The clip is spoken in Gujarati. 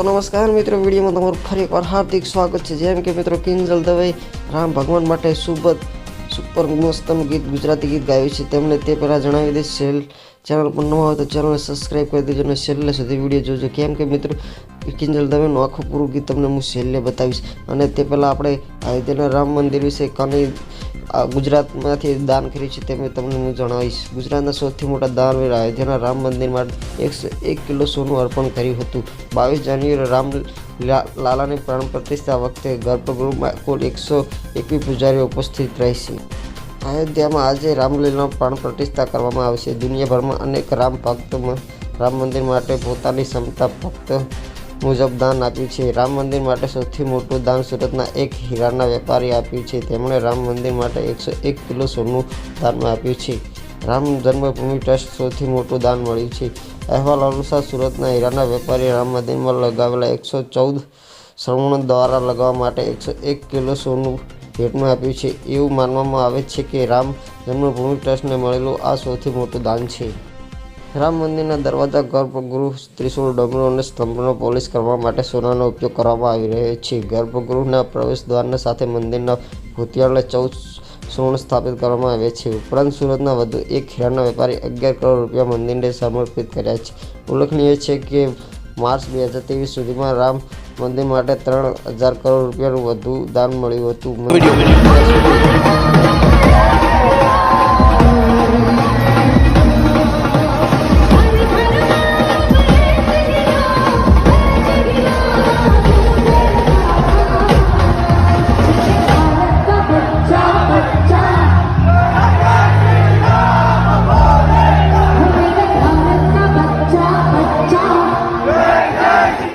તો નમસ્કાર મિત્રો, વિડીયોમાં તમારું ફરી એકવાર હાર્દિક સ્વાગત છે. જેમ કે મિત્રો કિંજલ દવે રામ ભગવાન માટે સુબત સુપર મસ્તમ ગીત, ગુજરાતી ગીત ગાયું છે. તેમણે તે પહેલાં જણાવી દે સેલ ચેનલ પર ન હોય તો ચેનલને સબસ્ક્રાઈબ કરી દેજો અને છેલ્લે સુધી વીડિયો જોજો. કેમ કે મિત્રો કિંજલ દવેનું આખું પૂરું ગીત તમને હું છેલ્લે બતાવીશ. અને તે પહેલાં આપણે અયોધ્યાના રામ મંદિર વિશે કની ગુજરાતમાંથી દાન કર્યું છે તે તમને હું જણાવીશ. ગુજરાતના સૌથી મોટા દાનવીર અયોધ્યાના રામ મંદિર માટે એકસો એક કિલો સોનું અર્પણ કર્યું હતું. બાવીસ જાન્યુઆરી રામ લાલાની પ્રાણ પ્રતિષ્ઠા વખતે ગર્ભગૃહમાં કુલ એકસો એકવીસ પૂજારીઓ ઉપસ્થિત રહેશે. અયોધ્યામાં આજે રામલીલાનો પ્રાણ પ્રતિષ્ઠા કરવામાં આવશે દુનિયાભરમાં અનેક રામ ભક્તો રામ મંદિર માટે પોતાની ક્ષમતા ફક્ત મુજબ દાન આપ્યું છે. રામ મંદિર માટે સૌથી મોટું દાન સુરતના એક હીરાના વેપારી આપ્યું છે. તેમણે રામ મંદિર માટે એકસો એક કિલો સોનું દાનમાં આપ્યું છે. રામ જન્મભૂમિ ટ્રસ્ટ સૌથી મોટું દાન મળ્યું છે. અહેવાલ અનુસાર સુરતના હીરાના વેપારી રામ મંદિરમાં લગાવેલા એકસો ચૌદ શ્રવણ દ્વારા લગાવવા માટે એકસો એક કિલો સોનું ભેટમાં આપ્યું છે. એવું માનવામાં આવે છે કે રામ જન્મભૂમિ ટ્રસ્ટને મળેલું આ સૌથી મોટું દાન છે. રામ મંદિરના દરવાજા ગર્ભગૃહ ત્રિશુળ ડમરો અને સ્તંભનો પોલિશ કરવા માટે સોનાનો ઉપયોગ કરવામાં આવી રહ્યો છે. ગર્ભગૃહના પ્રવેશ દ્વારના સાથે મંદિરના ભૂતિયાળને ચૌદ સુવર્ણ સ્થાપિત કરવામાં આવે છે. ઉપરાંત સુરતના વધુ એક હીરાના વેપારી અગિયાર કરોડ રૂપિયા મંદિરને સમર્પિત કર્યા છે. ઉલ્લેખનીય છે કે માર્ચ બે હજાર ત્રેવીસ સુધીમાં રામ મંદિર માટે ત્રણ હજાર કરોડ રૂપિયાનું વધુ દાન મળ્યું હતું.